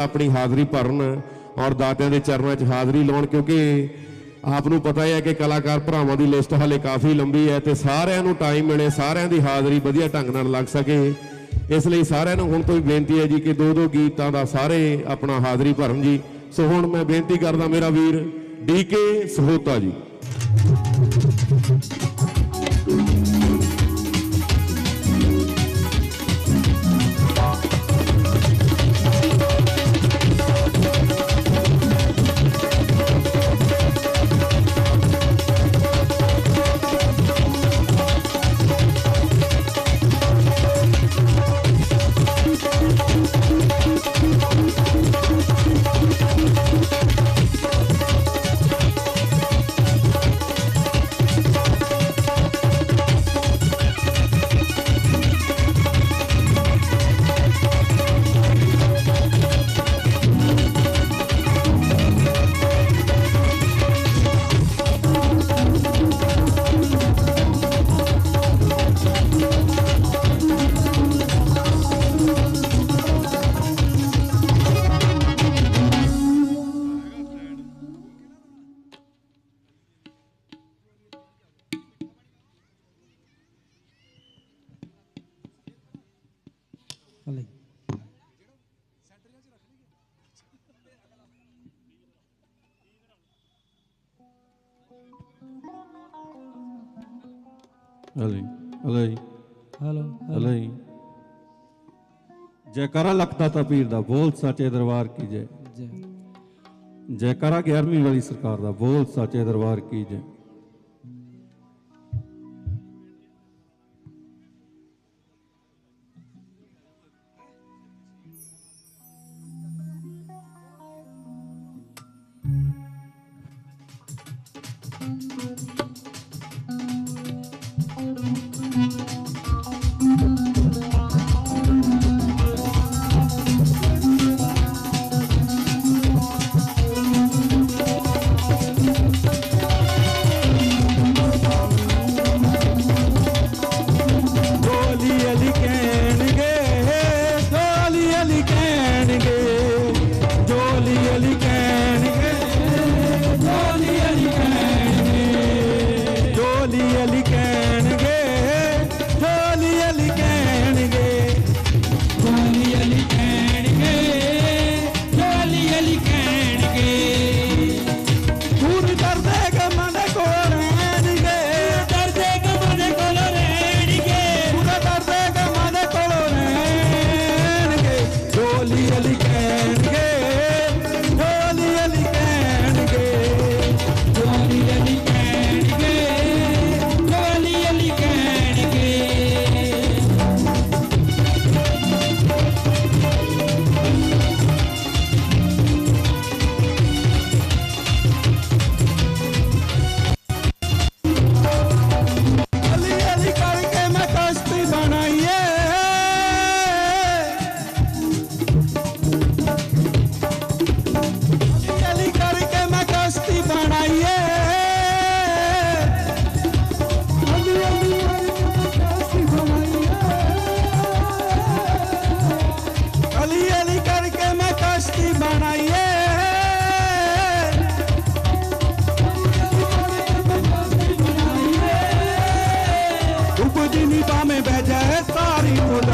ਆਪਣੀ ਹਾਜ਼ਰੀ ਭਰਨ ਔਰ ਦਾਤਿਆਂ ਦੇ ਚਰਨਾਂ 'ਚ ਹਾਜ਼ਰੀ ਲਾਉਣ, ਕਿਉਂਕਿ ਆਪ ਨੂੰ ਪਤਾ ਹੈ ਕਿ ਕਲਾਕਾਰ ਭਰਾਵਾਂ ਦੀ ਲਿਸਟ ਹਾਲੇ ਕਾਫੀ ਲੰਬੀ ਹੈ ਤੇ ਸਾਰਿਆਂ ਨੂੰ ਟਾਈਮ ਮਿਲੇ, ਸਾਰਿਆਂ ਦੀ ਹਾਜ਼ਰੀ ਵਧੀਆ ਢੰਗ ਨਾਲ ਲੱਗ ਸਕੇ। ਇਸ ਲਈ ਸਾਰਿਆਂ ਨੂੰ ਹੁਣ ਤੋਂ ਹੀ ਬੇਨਤੀ ਹੈ ਜੀ ਕਿ ਦੋ ਦੋ ਗੀਤਾਂ ਦਾ ਸਾਰੇ ਆਪਣਾ ਹਾਜ਼ਰੀ ਭਰਨ ਜੀ। ਸੋ ਹੁਣ ਮੈਂ ਬੇਨਤੀ ਕਰਦਾ ਮੇਰਾ ਵੀਰ ਡੀਕੇ ਸਹੋਤਾ ਜੀ। ਹਲੇ ਹਲੇ। ਹਲੋ ਹਲੇ ਜੈਕਾਰਾ ਲਖਦਾ ਤਾ ਪੀਰ ਦਾ ਬੋਲ ਸਾਚੇ ਦਰਬਾਰ ਕੀ ਜੈ? ਜੈ। ਜੈਕਾਰਾ 11ਵੀਂ ਵਾਲੀ ਸਰਕਾਰ ਦਾ ਬੋਲ ਸਾਚੇ ਦਰਬਾਰ ਕੀ ਜੈ?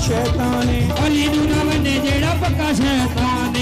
ਸ਼ੈਤਾਨ ਏ। ਅਲੀ ਨੂੰ ਨਾ ਮੰਨੇ ਜਿਹੜਾ ਪੱਕਾ ਸ਼ੈਤਾਨ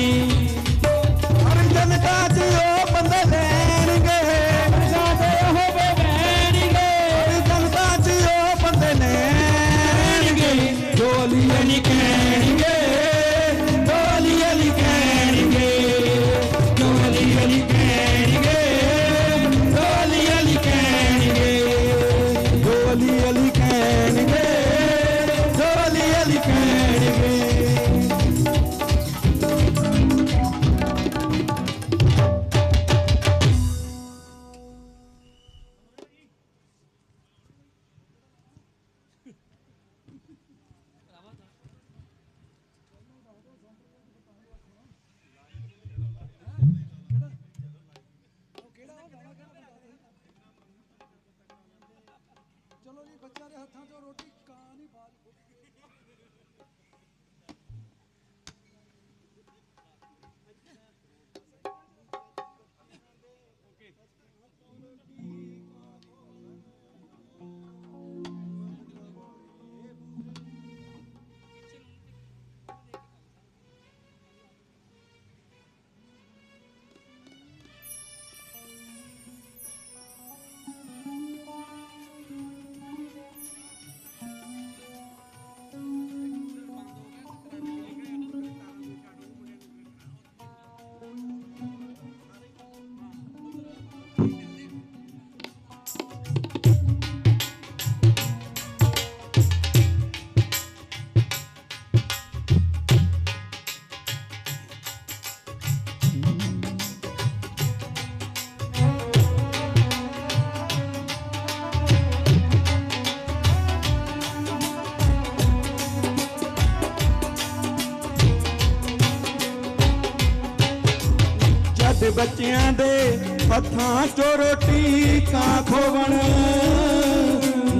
ਬੱਚਿਆਂ ਦੇ ਹੱਥਾਂ ਚੋਂ ਰੋਟੀ ਕਾਂ ਖੋਵਣ।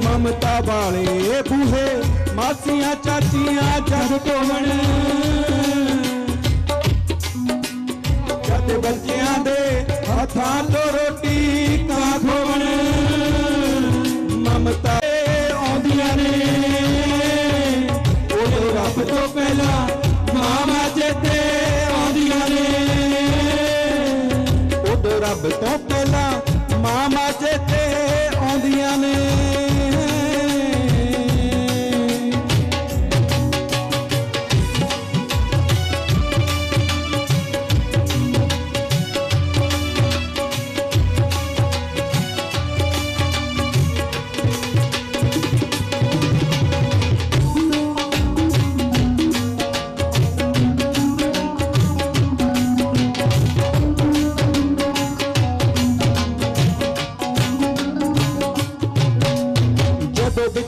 ਮਮਤਾ ਵਾਲੇ ਬੂਹੇ, ਮਾਸੀਆਂ, ਚਾਚੀਆਂ ਜਦ ਧੋਵਣ ਜਦ ਬੱਚਿਆਂ ਦੇ ਹੱਥਾਂ ਤੋਂ ਉਦੋਂ ਰੱਬ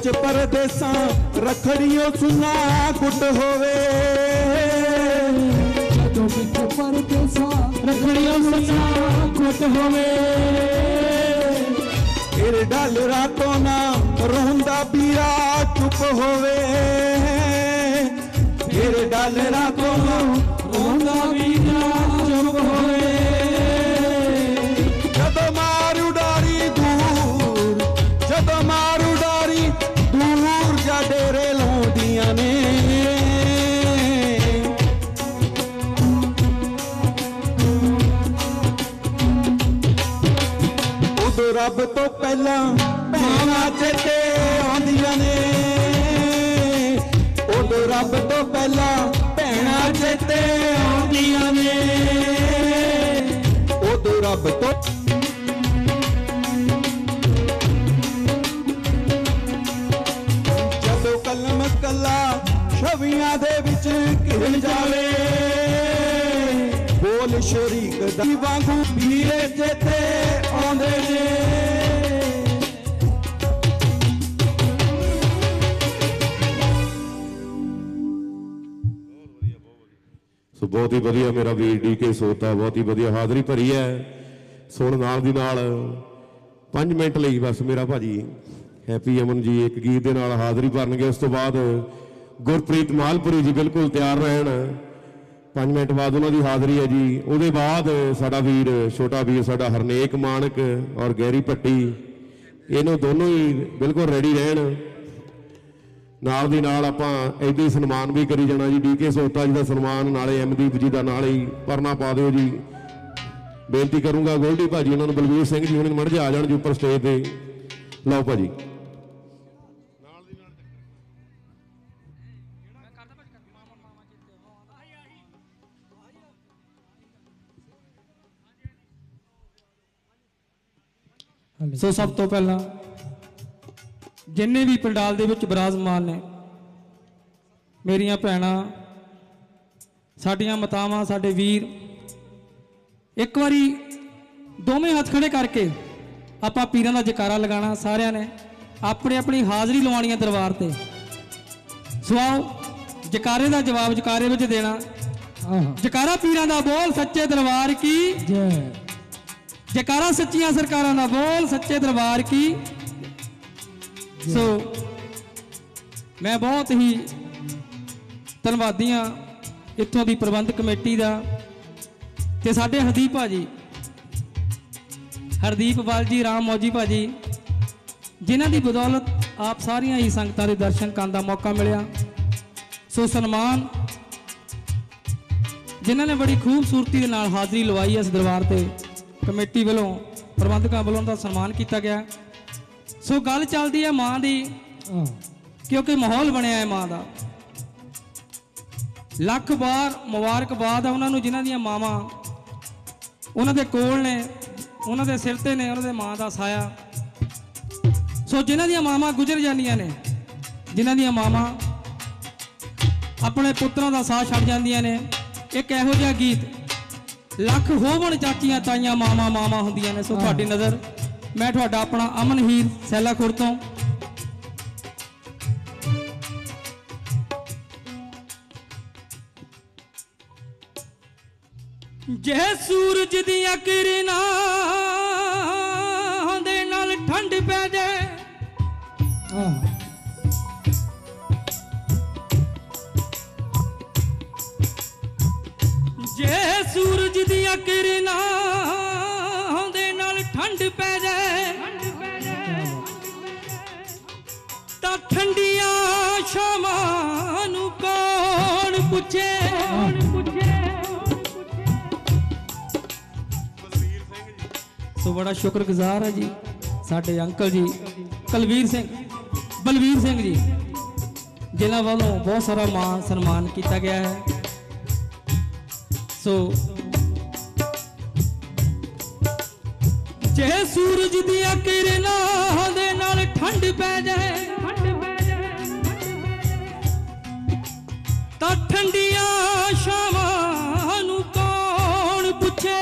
ਵਿੱਚ ਪਰਦੇਸਾਂ ਰਖੜੀਓ ਸੁਨਾ ਕੁੱਟ ਹੋਵੇ। ਜਦੋਂ ਵਿੱਚ ਪਰਦੇਸਾ ਰਖੜੀਆਂ ਸੱਚਾ ਕੁੱਟ ਹੋਵੇ। ਇਹ ਡਾਲਰਾਂ ਤੋਂ ਨਾ ਰੋਂਦਾ ਪੀਰਾ ਚੁੱਪ ਹੋਵੇ। ਇਹ ਡਾਲਰਾਂ ਤੋਂ ਨਾ ਰੋਂਦਾ ਨਾ ਚੁੱਪ ਹੋਵੇ। ਪਹਿਲਾਂ ਭੈਣਾਂ ਚੇਤੇ ਆਉਂਦੀਆਂ ਨੇ। ਉਦੋਂ ਰੱਬ ਤੋਂ ਪਹਿਲਾਂ ਭੈਣਾਂ ਚੇਤੇ ਆਉਂਦੀਆਂ ਨੇ। ਉਦੋਂ ਰੱਬ ਤੋਂ ਜਦੋਂ ਕਲਮ ਕੱਲਾ ਛਵੀਆਂ ਦੇ ਵਿੱਚ ਘਿਰ ਜਾਵੇ, ਬੋਲ ਸ਼ਰੀਕ ਦਾ ਵਾਂਗੂ ਪੀਰੇ ਚੇਤੇ ਆਉਂਦੇ ਨੇ। ਬਹੁਤ ਹੀ ਵਧੀਆ ਮੇਰਾ ਵੀਰ ਡੀਕੇ ਸੋਤਾ ਬਹੁਤ ਹੀ ਵਧੀਆ ਹਾਜ਼ਰੀ ਭਰੀ ਹੈ। ਸੁਣ ਨਾਲ ਦੀ ਨਾਲ 5 ਮਿੰਟ ਲਈ ਬਸ ਮੇਰਾ ਭਾਜੀ ਹੈਪੀ ਅਮਨ ਜੀ ਇੱਕ ਗੀਤ ਦੇ ਨਾਲ ਹਾਜ਼ਰੀ ਭਰਨਗੇ। ਉਸ ਤੋਂ ਬਾਅਦ ਗੁਰਪ੍ਰੀਤ ਮਾਲਪੁਰੀ ਜੀ ਬਿਲਕੁਲ ਤਿਆਰ ਰਹਿਣ। 5 ਮਿੰਟ ਬਾਅਦ ਉਹਨਾਂ ਦੀ ਹਾਜ਼ਰੀ ਹੈ ਜੀ। ਉਹਦੇ ਬਾਅਦ ਸਾਡਾ ਵੀਰ ਛੋਟਾ ਵੀਰ ਸਾਡਾ ਹਰਨੇਕ ਮਾਨਕ ਔਰ ਗੈਰੀ ਭੱਟੀ, ਇਹਨੂੰ ਦੋਨੋਂ ਹੀ ਬਿਲਕੁਲ ਰੈਡੀ ਰਹਿਣ। ਨਾਲ ਦੀ ਨਾਲ ਆਪਾਂ ਐਦਾਂ ਹੀ ਸਨਮਾਨ ਵੀ ਕਰੀ ਜਾਣਾ ਜੀ ਡੀਕੇ ਸੋਤਾ ਜੀ ਦਾ ਸਨਮਾਨ, ਨਾਲੇ ਐਮਦੀਪ ਜੀ ਦਾ, ਨਾਲ ਹੀ ਪਰਨਾ ਪਾ ਦਿਓ ਜੀ। ਬੇਨਤੀ ਕਰੂੰਗਾ ਗੋਲਡੀ ਭਾਜੀ, ਉਹਨਾਂ ਨੂੰ ਬਲਵੀਰ ਸਿੰਘ ਜੀ, ਉਹਨਾਂ ਮੜ ਜਾ ਆ ਜਾਣ ਜੀ ਉੱਪਰ ਸਟੇਜ ਤੇ। ਲਓ ਭਾਜੀ। ਸੋ ਸਭ ਤੋਂ ਪਹਿਲਾਂ ਜਿੰਨੇ ਵੀ ਪੰਡਾਲ ਦੇ ਵਿੱਚ ਬਿਰਾਜਮਾਨ ਨੇ ਮੇਰੀਆਂ ਭੈਣਾਂ ਸਾਡੀਆਂ ਮਾਤਾਵਾਂ ਸਾਡੇ ਵੀਰ ਇੱਕ ਵਾਰੀ ਦੋਵੇਂ ਹੱਥ ਖੜੇ ਕਰਕੇ ਆਪਾਂ ਪੀਰਾਂ ਦਾ ਜਕਾਰਾ ਲਗਾਉਣਾ ਸਾਰਿਆਂ ਨੇ ਆਪਣੀ ਆਪਣੀ ਹਾਜ਼ਰੀ ਲਵਾਉਣੀ ਹੈ ਦਰਬਾਰ ਤੇ। ਸੋ ਆਓ ਜਕਾਰੇ ਦਾ ਜਵਾਬ ਜਕਾਰੇ ਵਿੱਚ ਦੇਣਾ। ਜਕਾਰਾ ਪੀਰਾਂ ਦਾ ਬੋਲ ਸੱਚੇ ਦਰਬਾਰ ਕੀ? ਜੈ। ਜਕਾਰਾ ਸੱਚੀਆਂ ਸਰਕਾਰਾਂ ਦਾ ਬੋਲ ਸੱਚੇ ਦਰਬਾਰ ਕੀ? ਸੋ ਮੈਂ ਬਹੁਤ ਹੀ ਧੰਨਵਾਦੀ ਹਾਂ ਇੱਥੋਂ ਦੀ ਪ੍ਰਬੰਧਕ ਕਮੇਟੀ ਦਾ ਤੇ ਸਾਡੇ ਹਰਦੀਪ ਭਾਜੀ, ਹਰਦੀਪ ਵਾਲ ਜੀ, ਰਾਮ ਮੌਜੀ ਭਾਜੀ, ਜਿਨ੍ਹਾਂ ਦੀ ਬਦੌਲਤ ਆਪ ਸਾਰੀਆਂ ਹੀ ਸੰਗਤਾਂ ਦੇ ਦਰਸ਼ਨ ਕਰਨ ਦਾ ਮੌਕਾ ਮਿਲਿਆ। ਸੋ ਸਨਮਾਨ, ਜਿਨ੍ਹਾਂ ਨੇ ਬੜੀ ਖੂਬਸੂਰਤੀ ਦੇ ਨਾਲ ਹਾਜ਼ਰੀ ਲਵਾਈ ਇਸ ਦਰਬਾਰ ਤੇ ਕਮੇਟੀ ਵੱਲੋਂ, ਪ੍ਰਬੰਧਕਾਂ ਵੱਲੋਂ ਦਾ ਸਨਮਾਨ ਕੀਤਾ ਗਿਆ। ਸੋ ਗੱਲ ਚੱਲਦੀ ਹੈ ਮਾਂ ਦੀ ਹਾਂ। ਕਿਉਂਕਿ ਮਾਹੌਲ ਬਣਿਆ ਹੈ ਮਾਂ ਦਾ। ਲੱਖ ਵਾਰ ਮੁਬਾਰਕਬਾਦ ਆ ਉਹਨਾਂ ਨੂੰ ਜਿਨ੍ਹਾਂ ਦੀਆਂ ਮਾਵਾਂ ਉਹਨਾਂ ਦੇ ਕੋਲ ਨੇ ਉਹਨਾਂ ਦੇ ਸਿਰ ਤੇ ਨੇ ਉਹਨਾਂ ਦੇ ਮਾਂ ਦਾ ਸਾਇਆ। ਸੋ ਜਿਨ੍ਹਾਂ ਦੀਆਂ ਮਾਵਾਂ ਗੁਜ਼ਰ ਜਾਂਦੀਆਂ ਨੇ ਜਿਨ੍ਹਾਂ ਦੀਆਂ ਮਾਵਾਂ ਆਪਣੇ ਪੁੱਤਰਾਂ ਦਾ ਸਾਥ ਛੱਡ ਜਾਂਦੀਆਂ ਨੇ ਇੱਕ ਇਹੋ ਜਿਹਾ ਗੀਤ ਲੱਖ ਹੋਵਣ ਚਾਚੀਆਂ ਤਾਈਆਂ ਮਾਵਾਂ ਮਾਵਾਂ ਹੁੰਦੀਆਂ ਨੇ। ਸੋ ਤੁਹਾਡੀ ਨਜ਼ਰ ਮੈਂ ਤੁਹਾਡਾ ਆਪਣਾ ਅਮਨ ਹੀਰ ਸੈਲਾ ਖੁਰ ਤੋਂ। ਜੇ ਸੂਰਜ ਦੀਆਂ ਕਿਰਨਾਂ ਦੇ ਨਾਲ ਠੰਡ ਪੈ ਜਾਏ। ਹਾਂ ਜੇ ਸੂਰਜ ਦੀਆਂ ਕਿਰਨਾਂ ਸ਼ਾਮਾਂ ਨੂੰ ਕੌਣ ਪੁੱਛੇ? ਸੋ ਬੜਾ ਸ਼ੁਕਰਗੁਜ਼ਾਰ ਹੈ ਜੀ ਸਾਡੇ ਅੰਕਲ ਜੀ ਕਲਵੀਰ ਸਿੰਘ ਬਲਵੀਰ ਸਿੰਘ ਜੀ ਜਿਨ੍ਹਾਂ ਵੱਲੋਂ ਬਹੁਤ ਸਾਰਾ ਮਾਨ ਸਨਮਾਨ ਕੀਤਾ ਗਿਆ ਹੈ। ਸੋ ਜੇ ਸੂਰਜ ਦੀਆਂ ਕਿਰਨਾਂ ਦੇ ਨਾਲ ਠੰਡ ਪੈ ਜਾਏ ਠੰਡੀਆਂ ਸ਼ਾਵਾਂ ਨੂੰ ਕੌਣ ਪੁੱਛੇ?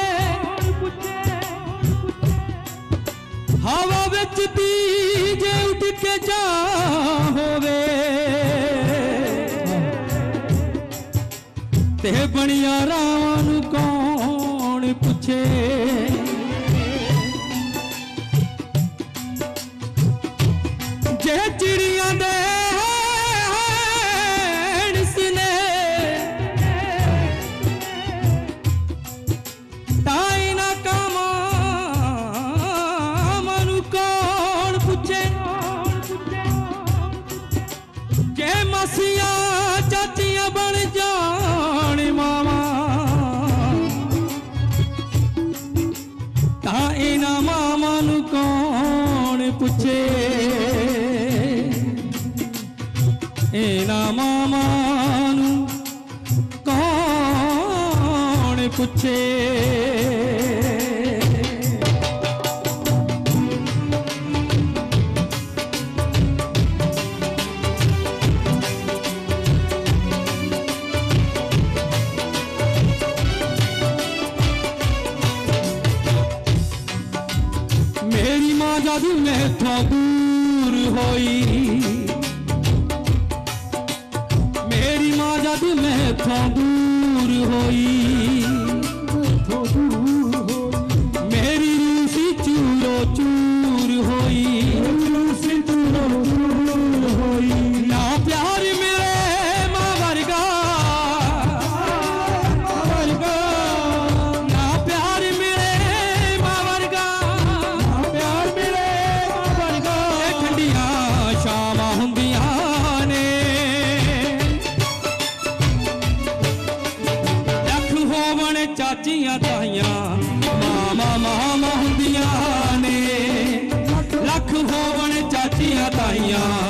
ਹਵਾ ਵਿੱਚ ਦੀ ਜੇ ਉੱਡ ਕੇ ਜਾ ਹੋਵੇ। ਤੇ ਬਣਿਆ ਰਾਵਾਂ ਨੂੰ ਕੌਣ ਪੁੱਛੇ? ਪੁੱਛੇ। ਮੇਰੀ ਮਾਂ ਜਦ ਮੈਥੋਂ ਦੂਰ ਹੋਈ। ਮੇਰੀ ਮਾਂ ਜਦ ਮੈਥੋਂ ਦੂਰ ਹੋਈ। ਚਾਚੀਆਂ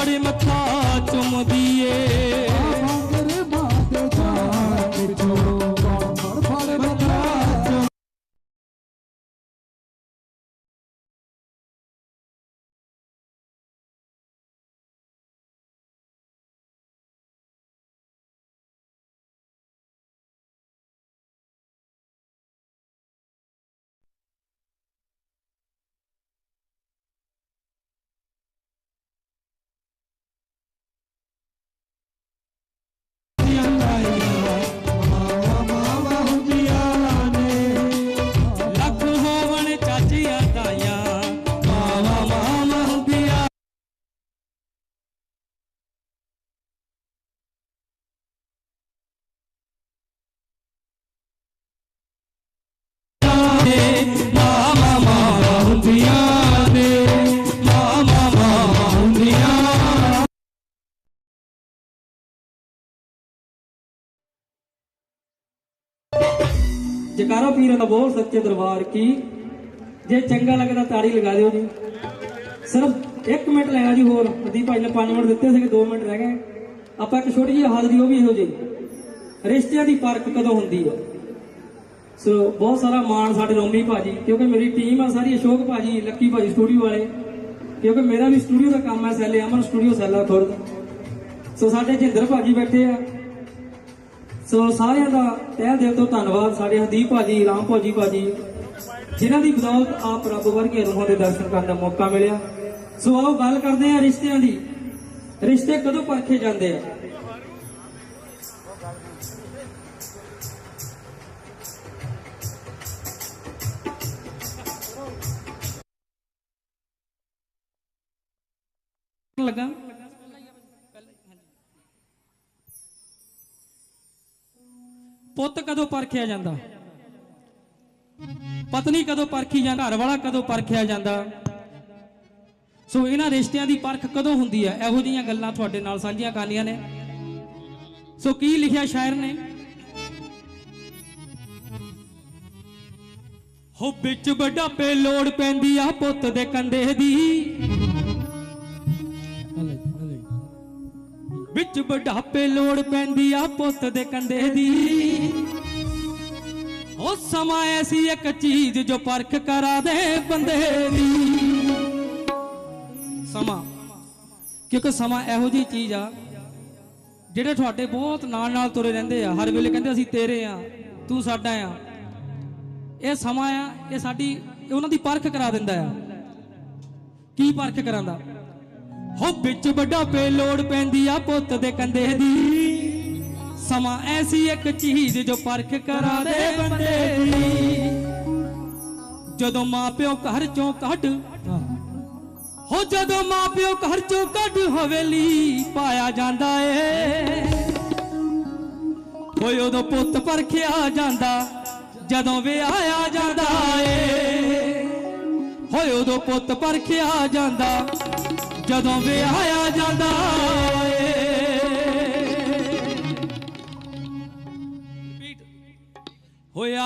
ঝড়ে মত ਜਕਾਰਾ ਪੀਰਾਂ ਦਾ ਬੋਲ ਸੱਚੇ ਦਰਬਾਰ ਕੀ? ਜੇ ਚੰਗਾ ਲੱਗਦਾ ਤਾੜੀ ਲਗਾ ਦਿਓ ਜੀ। ਸਿਰਫ 1 ਮਿੰਟ ਲੈਣਾ ਜੀ ਹੋਰ। ਅਦੀ ਭਾਈ ਨੇ 5 ਮਿੰਟ ਦਿੱਤੇ ਸੀਗੇ 2 ਮਿੰਟ ਰਹਿ ਗਏ। ਆਪਾਂ ਇੱਕ ਛੋਟੀ ਜਿਹੀ ਹਾਜ਼ਰੀ ਉਹ ਵੀ ਇਹੋ ਜਿਹੀ। ਰਿਸ਼ਤਿਆਂ ਦੀ ਪਰਖ ਕਦੋਂ ਹੁੰਦੀ ਹੈ ਸੋ ਬਹੁਤ ਸਾਰਾ ਮਾਣ ਸਾਡੇ ਰੋਮੀ ਭਾਜੀ, ਕਿਉਂਕਿ ਮੇਰੀ ਟੀਮ ਆ ਸਾਰੀ, ਅਸ਼ੋਕ ਭਾਜੀ, ਲੱਕੀ ਭਾਜੀ ਸਟੂਡੀਓ ਵਾਲੇ। ਕਿਉਂਕਿ ਮੇਰਾ ਵੀ ਸਟੂਡੀਓ ਦਾ ਕੰਮ ਹੈ ਸੈਲੇ ਅਮਨ ਸਟੂਡੀਓ ਸੈਲਾ ਖੁਰਦ। ਸੋ ਸਾਡੇ ਜਿੰਦਰ ਭਾਜੀ ਬੈਠੇ ਆ। ਸੋ, ਸਾਰਿਆਂ ਦਾ ਤਹਿ ਦਿਲ ਤੋਂ ਧੰਨਵਾਦ ਸਾਡੇ ਹਰਦੀਪ ਭਾਜੀ, ਰਾਮ ਭਾਜੀ ਭਾਜੀ, ਜਿਨ੍ਹਾਂ ਦੀ ਬਦੌਲਤ ਆਪ ਰੱਬ ਵਰਗੇ ਰੂਹਾਂ ਦੇ ਦਰਸ਼ਨ ਕਰਨ ਦਾ ਮੌਕਾ ਮਿਲਿਆ। ਸੋ ਆਓ ਗੱਲ ਕਰਦੇ ਹਾਂ ਰਿਸ਼ਤਿਆਂ ਦੀ। ਰਿਸ਼ਤੇ ਕਦੋਂ ਪਰਖੇ ਜਾਂਦੇ ਆ? ਲੱਗਾ। ਪੁੱਤ ਕਦੋਂ ਪਰਖਿਆ ਜਾਂਦਾ? ਪਤਨੀ ਕਦੋਂ ਪਰਖੀ ਜਾਂਦਾ? ਘਰ ਵਾਲਾ ਕਦੋਂ ਪਰਖਿਆ ਜਾਂਦਾ? ਸੋ ਇਹਨਾਂ ਰਿਸ਼ਤਿਆਂ ਦੀ ਪਰਖ ਕਦੋਂ ਹੁੰਦੀ ਹੈ? ਇਹੋ ਜਿਹੀਆਂ ਗੱਲਾਂ ਤੁਹਾਡੇ ਨਾਲ ਸਾਂਝੀਆਂ ਕਰਨੀਆਂ ਨੇ। ਸੋ ਕੀ ਲਿਖਿਆ ਸ਼ਾਇਰ ਨੇ? ਹੋ ਵਿੱਚ ਬੁਢਾਪੇ ਲੋੜ ਪੈਂਦੀ ਆ ਪੁੱਤ ਦੇ ਕੰਦੇ ਦੀ। ਵਿੱਚ ਬੁਢਾਪੇ ਲੋੜ ਪੈਂਦੀ ਆ ਪੁੱਤ ਦੇ ਕੰਦੇ ਦੀ। ਉਹ ਸਮਾਂ ਐਸੀ ਇੱਕ ਚੀਜ਼ ਜੋ ਪਰਖ ਕਰਾ ਦੇ ਬੰਦੇ ਦੀ। ਸਮਾਂ। ਕਿਉਂਕਿ ਸਮਾਂ ਇਹੋ ਜੀ ਚੀਜ਼ ਆ, ਜਿਹੜੇ ਤੁਹਾਡੇ ਬਹੁਤ ਨਾਲ ਨਾਲ ਤੁਰੇ ਰਹਿੰਦੇ ਆ। ਹਰ ਵੇਲੇ ਕਹਿੰਦੇ ਅਸੀਂ ਤੇਰੇ ਆ, ਤੂੰ ਸਾਡਾ ਆ। ਇਹ ਸਮਾਂ ਆ, ਇਹ ਸਾਡੀ ਉਹਨਾਂ ਦੀ ਪਰਖ ਕਰਾ ਦਿੰਦਾ ਆ। ਕੀ ਪਰਖ ਕਰਾਂਦਾ? ਹੋ ਵਿੱਚ ਵੱਡਾ ਪੇ ਲੋੜ ਪੈਂਦੀ ਆ ਪੁੱਤ ਦੇ ਕੰਦੇ ਦੀ। ਸਮਾਂ ਐਸੀ ਇੱਕ ਚੀਜ਼ ਜੋ ਪਰਖ ਕਰਾ ਦੇ ਬੰਦੇ ਦੀ। ਜਦੋਂ ਮਾਪਿਓ ਘਰ ਚੋਂ ਕੱਢ ਹੋ। ਜਦੋਂ ਮਾਪਿਓ ਘਰ ਚੋਂ ਕੱਢ ਹਵੇਲੀ ਪਾਇਆ ਜਾਂਦਾ ਏ। ਓਏ ਉਦੋਂ ਪੁੱਤ ਪਰਖਿਆ ਜਾਂਦਾ ਜਦੋਂ ਵਿਆਹਿਆ ਜਾਂਦਾ ਏ। ਹੋਏ ਉਦੋਂ ਪੁੱਤ ਪਰਖਿਆ ਜਾਂਦਾ ਜਦੋਂ ਵਿਆਹਿਆ ਜਾਂਦਾ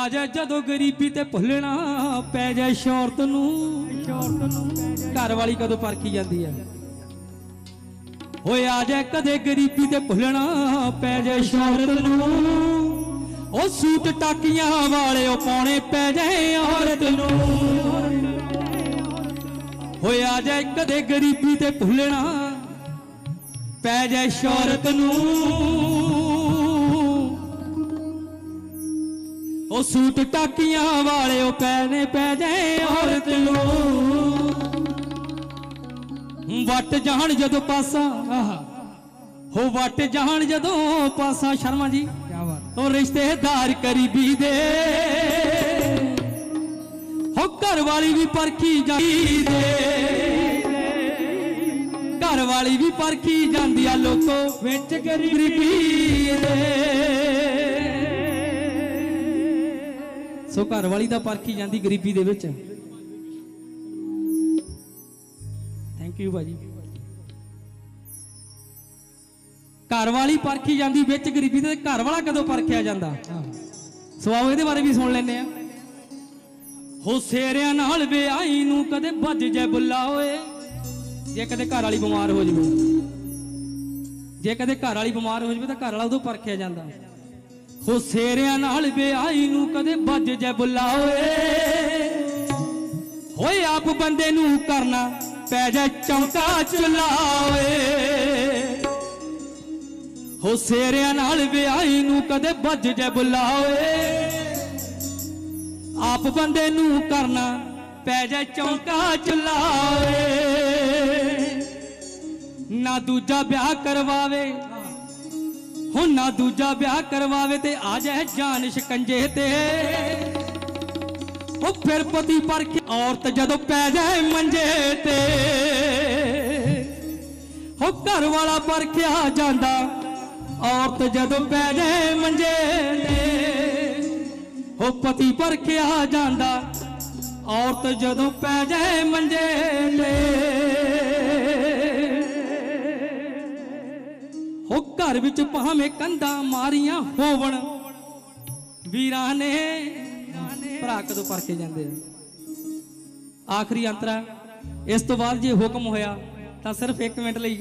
ਆ ਜਾ ਜਦੋਂ ਗਰੀਬੀ ਤੇ ਭੁੱਲਣਾ ਪੈ ਜਾ ਸ਼ੌਰਤ ਨੂੰ। ਸ਼ੌਰਤ ਨੂੰ ਘਰ ਵਾਲੀ ਕਦੋਂ ਪਰਖੀ ਜਾਂਦੀ ਹੈ? ਹੋਏ ਆ ਜਾ ਕਦੇ ਗਰੀਬੀ ਤੇ ਭੁੱਲਣਾ ਪੈ ਜਾ ਸ਼ੌਰਤ ਨੂੰ। ਉਹ ਸੂਟ ਟਾਕੀਆਂ ਵਾਲੇ ਉਹ ਪਾਉਣੇ ਪੈ ਜਾਏ ਔਰਤ ਨੂੰ। ਹੋਏ ਆ ਜਾ ਕਦੇ ਗਰੀਬੀ ਤੇ ਭੁੱਲਣਾ ਪੈ ਜਾਏ ਸ਼ੌਰਤ ਨੂੰ। ਉਹ ਸੂਟ ਟਾਕੀਆਂ ਵਾਲੇ ਉਹ ਪੈਨੇ ਪੈ ਜਾਏ ਔਰਤ ਨੂੰ। ਵੱਟ ਜਾਣ ਜਦੋਂ ਪਾਸਾ ਆਹਾ ਹੋ ਵੱਟ ਜਾਣ ਜਦੋਂ ਪਾਸਾ। ਸ਼ਰਮਾ ਜੀ ਕੀ ਬਾਤ ਉਹ ਰਿਸ਼ਤੇਦਾਰ ਕਰੀਬੀ ਦੇ। ਹੋ ਘਰ ਵਾਲੀ ਵੀ ਪਰਖੀ ਜਾਂਦੀ ਦੇ। ਘਰ ਵਾਲੀ ਵੀ ਪਰਖੀ ਜਾਂਦੀ ਆ ਲੋਕੋ ਵਿੱਚ ਗਰੀਬੀ ਦੇ। ਸੋ ਘਰ ਵਾਲੀ ਤਾਂ ਪਰਖੀ ਜਾਂਦੀ ਗਰੀਬੀ ਦੇ ਵਿੱਚ। ਥੈਂਕ ਯੂ ਭਾਜੀ। ਘਰ ਵਾਲੀ ਪਰਖੀ ਜਾਂਦੀ ਵਿੱਚ ਗਰੀਬੀ ਦੇ ਘਰ ਵਾਲਾ ਕਦੋਂ ਪਰਖਿਆ ਜਾਂਦਾ? ਸੋ ਆਓ ਇਹਦੇ ਬਾਰੇ ਵੀ ਸੁਣ ਲੈਂਦੇ ਆ ਹੋ ਸੇਰਿਆਂ ਨਾਲ ਵਿਆਹੀ ਨੂੰ ਕਦੇ ਵੱਜ ਜੈ ਬੁੱਲਾ ਓਏ। ਜੇ ਕਦੇ ਘਰ ਵਾਲੀ ਬਿਮਾਰ ਹੋ ਜਵੇ। ਜੇ ਕਦੇ ਘਰ ਵਾਲੀ ਬਿਮਾਰ ਹੋ ਜਵੇ ਤਾਂ ਘਰ ਵਾਲਾ ਉਦੋਂ ਪਰਖਿਆ ਜਾਂਦਾ। ਹੋ ਸੇਰਿਆਂ ਨਾਲ ਵਿਆਹੀ ਨੂੰ ਕਦੇ ਵੱਜ ਜੇ ਬੁੱਲਾ ਹੋਏ ਆਪ ਬੰਦੇ ਨੂੰ ਕਰਨਾ ਪੈ ਜਾ ਚੌਂਕਾ ਚੁੱਲਾ ਹੋ ਸੇਰਿਆਂ ਨਾਲ ਵਿਆਹੀ ਨੂੰ ਕਦੇ ਵੱਜ ਜੈ ਬੁੱਲਾ ਆਪ ਬੰਦੇ ਨੂੰ ਕਰਨਾ ਪੈ ਜਾ ਚੌਂਕਾ ਚੁੱਲਾ ਓਏ ਨਾ ਦੂਜਾ ਵਿਆਹ ਕਰਵਾਵੇ ਹੁਣ ਨਾ ਦੂਜਾ ਵਿਆਹ ਕਰਵਾਵੇ ਤੇ ਆ ਜਾਏ ਜਾਨ ਸ਼ਿਕੰਜੇ ਤੇ। ਉਹ ਫਿਰ ਪਤੀ ਪਰ ਕੇ ਔਰਤ ਜਦੋਂ ਪੈ ਜਾਏ ਮੰਜੇ ਤੇ। ਹੋ ਘਰ ਵਾਲਾ ਪਰਖਿਆ ਜਾਂਦਾ, ਔਰਤ ਜਦੋਂ ਪੈ ਜਾਏ ਮੰਜੇ ਤੇ। ਉਹ ਪਤੀ ਪਰਖਿਆ ਜਾਂਦਾ, ਔਰਤ ਜਦੋਂ ਪੈ ਜਾਏ ਮੰਜੇ ਤੇ। ਘਰ ਵਿੱਚ ਭਾਵੇਂ ਕੰਧਾਂ ਮਾਰੀਆਂ ਹੋਵਣ। ਵੀਰਾਂ ਨੇ ਭਰਾ ਕਦੋਂ ਪਰਖੇ ਜਾਂਦੇ ਆ? ਆਖਰੀ ਅੰਤਰਾ ਇਸ ਤੋਂ ਬਾਅਦ ਜੇ ਹੁਕਮ ਹੋਇਆ ਤਾਂ ਸਿਰਫ 1 ਮਿੰਟ ਲਈ।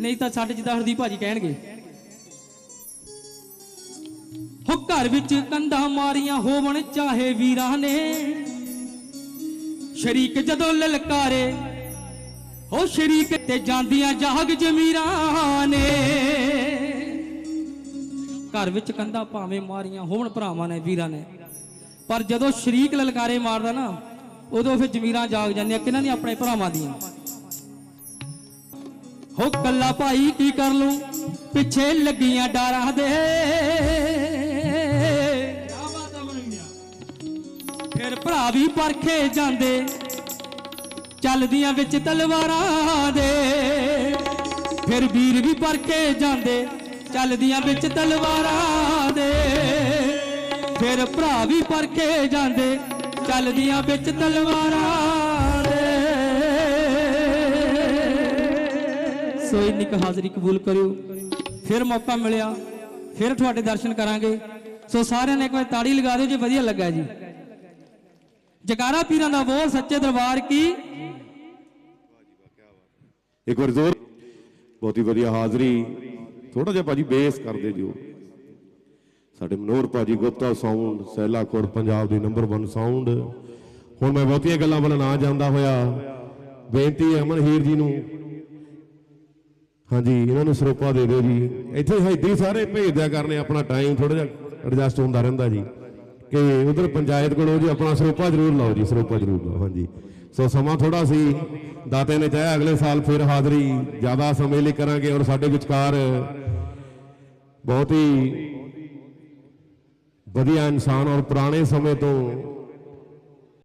ਨਹੀਂ ਤਾਂ ਛੱਡ ਜਿੱਦਾਂ ਹਰਦੀਪ ਭਾਜੀ ਕਹਿਣਗੇ। ਹੋ ਘਰ ਵਿੱਚ ਕੰਧਾਂ ਮਾਰੀਆਂ ਹੋਵਣ ਚਾਹੇ ਵੀਰਾਂ ਨੇ। ਸ਼ਰੀਕ ਜਦੋਂ ਲਲਕਾਰੇ ਹੋ ਸ਼ਰੀਕ ਤੇ ਜਾਂਦੀਆਂ ਜਾਗ ਜਮੀਰਾਂ ਨੇ। ਘਰ ਵਿੱਚ ਕੰਧਾਂ ਭਾਵੇਂ ਮਾਰੀਆਂ ਹੋਣ ਭਰਾਵਾਂ ਨੇ ਵੀਰਾਂ ਨੇ। ਪਰ ਜਦੋਂ ਸ਼ਰੀਕ ਲਲਕਾਰੇ ਮਾਰਦਾ ਨਾ ਉਦੋਂ ਫਿਰ ਜ਼ਮੀਰਾਂ ਜਾਗ ਜਾਂਦੀਆਂ ਕਿਹਨਾਂ ਦੀਆਂ? ਆਪਣੇ ਭਰਾਵਾਂ ਦੀਆਂ। ਹੋ ਕੱਲਾ ਭਾਈ ਕੀ ਕਰ ਲੂੰ? ਪਿੱਛੇ ਲੱਗੀਆਂ ਡਾਰਾਂ ਦੇ। ਫਿਰ ਭਰਾ ਵੀ ਪਰਖੇ ਜਾਂਦੇ। ਚੱਲਦੀਆਂ ਵਿੱਚ ਤਲਵਾਰਾਂ ਦੇ। ਫਿਰ ਵੀਰ ਵੀ ਪਰ ਕੇ ਜਾਂਦੇ, ਚੱਲਦੀਆਂ ਵਿੱਚ ਤਲਵਾਰਾਂ ਦੇ। ਫਿਰ ਭਰਾ ਵੀ ਪਰ ਕੇ ਜਾਂਦੇ, ਚੱਲਦੀਆਂ ਵਿੱਚ ਤਲਵਾਰਾਂ ਦੇ। ਸੋ ਇੰਨੀ ਕੁ ਹਾਜ਼ਰੀ ਕਬੂਲ ਕਰਿਓ। ਫਿਰ ਮੌਕਾ ਮਿਲਿਆ, ਫਿਰ ਤੁਹਾਡੇ ਦਰਸ਼ਨ ਕਰਾਂਗੇ। ਸੋ ਸਾਰਿਆਂ ਨੇ ਇੱਕ ਵਾਰ ਤਾੜੀ ਲਗਾ ਦਿਓ ਜੇ, ਵਧੀਆ ਲੱਗਾ ਜੀ। ਜਕਾਰਾ ਪੀਰਾਂ ਦਾ ਬੋਲ ਸੱਚੇ ਦਰਬਾਰ ਕੀ? ਇੱਕ ਵਾਰ ਜ਼ੋਰ। ਬਹੁਤੀ ਵਧੀਆ ਹਾਜ਼ਰੀ। ਥੋੜਾ ਜਿਹਾ ਭਾਜੀ ਬੇਸ ਕਰਦੇ ਜਿਓ ਸਾਡੇ ਮਨੋਹਰ ਭਾਜੀ ਗੁਪਤਾ ਸਾਊਂਡ ਸੈਲਾ ਕੋਟ ਪੰਜਾਬ ਦੀ ਨੰਬਰ 1 ਸਾਊਂਡ ਹੁਣ ਮੈਂ ਬਹੁਤੀਆਂ ਗੱਲਾਂ ਵੱਲ ਨਾ ਜਾਂਦਾ ਹੋਇਆ। ਬੇਨਤੀ ਹੈ ਅਮਨ ਹੀਰ ਜੀ ਨੂੰ। ਹਾਂਜੀ, ਇਹਨਾਂ ਨੂੰ ਸਰੋਪਾ ਦੇ ਦਿਓ ਜੀ। ਇੱਥੇ ਹੈਦੀ ਸਾਰੇ ਭੇਜ ਦਿਆ ਕਰਨੇ, ਆਪਣਾ ਟਾਈਮ ਥੋੜਾ ਜਿਹਾ ਐਡਜਸਟ ਹੁੰਦਾ ਰਹਿੰਦਾ ਜੀ। ਕਿ ਉਧਰ ਪੰਚਾਇਤ ਕੋਲੋਂ ਜੀ ਆਪਣਾ ਸਰੋਪਾ ਜ਼ਰੂਰ ਲਾਓ ਜੀ ਸਰੋਪਾ ਜ਼ਰੂਰ ਲਾਓ ਹਾਂਜੀ। ਸੋ ਸਮਾਂ ਥੋੜਾ ਸੀ ਦਾਤੇ ਨੇ ਚਾਹਿਆ ਅਗਲੇ ਸਾਲ ਫਿਰ ਹਾਜ਼ਰੀ ਜ਼ਿਆਦਾ ਸਮੇਂ ਲਈ ਕਰਾਂਗੇ ਔਰ ਸਾਡੇ ਵਿਚਕਾਰ ਬਹੁਤ ਹੀ ਵਧੀਆ ਇਨਸਾਨ ਔਰ ਪੁਰਾਣੇ ਸਮੇਂ ਤੋਂ